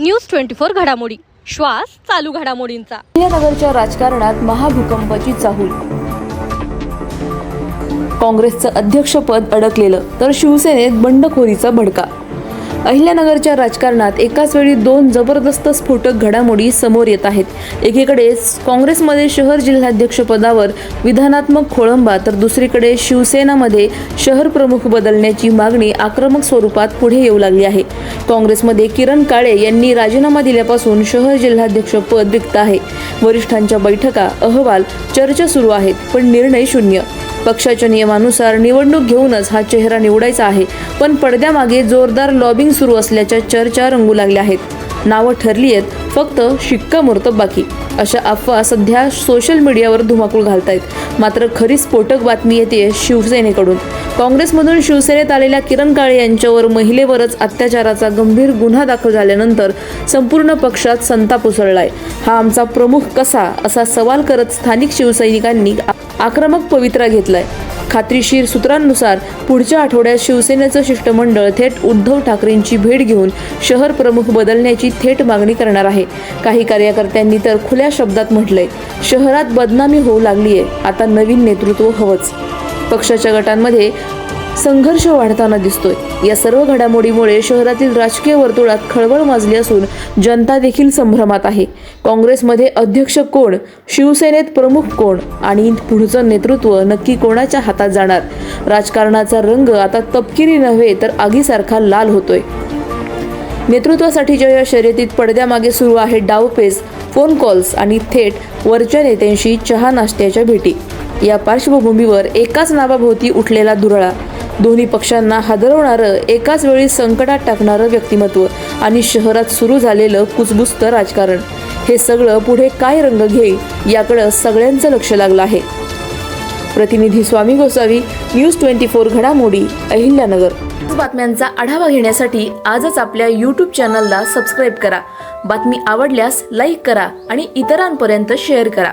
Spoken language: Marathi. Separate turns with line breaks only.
न्यूज ट्वेंटी फोर घडामोडी. श्वास चालू घडामोडींचा.
नगरच्या राजकारणात महाभूकंपाची चाहूल. काँग्रेसचं अध्यक्षपद अडकलेलं तर शिवसेनेत बंडखोरीचा भडका. अहिल्यानगरच्या राजकारणात एकाच वेळी दोन जबरदस्त स्फोटक घडामोडी समोर येत आहेत. एकीकडे काँग्रेसमध्ये शहर जिल्हाध्यक्षपदावर विधानात्मक खोळंबा तर दुसरीकडे शिवसेनामध्ये शहर प्रमुख बदलण्याची मागणी आक्रमक स्वरूपात पुढे येऊ लागली आहे. काँग्रेसमध्ये किरण काळे यांनी राजीनामा दिल्यापासून शहर जिल्हाध्यक्षपद रिक्त आहे. वरिष्ठांच्या बैठका अहवाल चर्चा सुरू आहेत पण निर्णय शून्य. पक्षाच्या नियमानुसार निवडणूक घेऊनच हा चेहरा निवडायचा आहे. पण पडद्यामागे जोरदार लॉबिंग सुरू असल्याच्या चर्चा रंगू लागल्या आहेत. नावं ठरली आहेत फक्त शिक्कामोर्तब बाकी. अशा अफवा सध्या सोशल मीडियावर धुमाकूळ घालतायत. मात्र खरी स्फोटक बातमी येते शिवसेनेकडून. काँग्रेसमधून शिवसेनेत आलेल्या किरण काळे यांच्यावर महिलेवरच अत्याचाराचा गंभीर गुन्हा दाखल झाल्यानंतर संपूर्ण पक्षात संताप उसळलाय. हा आमचा प्रमुख कसा असा सवाल करत स्थानिक शिवसैनिकांनी आक्रमक पवित्रा घेतलाय. खात्रीशीर सूत्रांनुसार पुढच्या आठवड्यात शिवसेनेचं शिष्टमंडळ थेट उद्धव ठाकरेंची भेट घेऊन शहर प्रमुख बदलण्याची थेट मागणी करणार आहे. काही कार्यकर्त्यांनी तर खुल्या शब्दात म्हटलंय शहरात बदनामी होऊ लागली आहे आता नवीन नेतृत्व हवंच. पक्षाच्या गटांमध्ये संघर्ष वाढताना दिसतोय. या सर्व घडामोडीमुळे शहरातील राजकीय वर्तुळात खळबळ माजली असून जनता देखील संभ्रमात आहे. काँग्रेसमध्ये अध्यक्ष कोण शिवसेनेत प्रमुख कोण आणि पुढचं नेतृत्व नक्की कोणाच्या हातात जाणार? राजकारणाचा रंग आता तपकिरी नव्हे तर आगीसारखा लाल होतोय. नेतृत्वासाठीच्या या शर्यतीत पडद्यामागे सुरू आहे डावपेच फोन कॉल्स आणि थेट वरच्या नेत्यांशी चहा नाश्त्याच्या भेटी. या पार्श्वभूमीवर एकाच नावाभोवती उठलेला धुरळा दोन्ही पक्षांना हादरवणारं एकाच वेळी संकटात टाकणारं व्यक्तिमत्व आणि शहरात सुरू झालेलं कुचबुचतं राजकारण. हे सगळं पुढे काय रंग घेईल याकडं सगळ्यांचं लक्ष लागलं आहे. प्रतिनिधी Swami Gosavi news twenty four घडामोडी अहिल्यानगर. बातम्यांचा आढावा घेण्यासाठी आजच आपल्या यूट्यूब चॅनलला सबस्क्राईब करा. बातमी आवडल्यास लाईक करा आणि इतरांपर्यंत शेअर करा.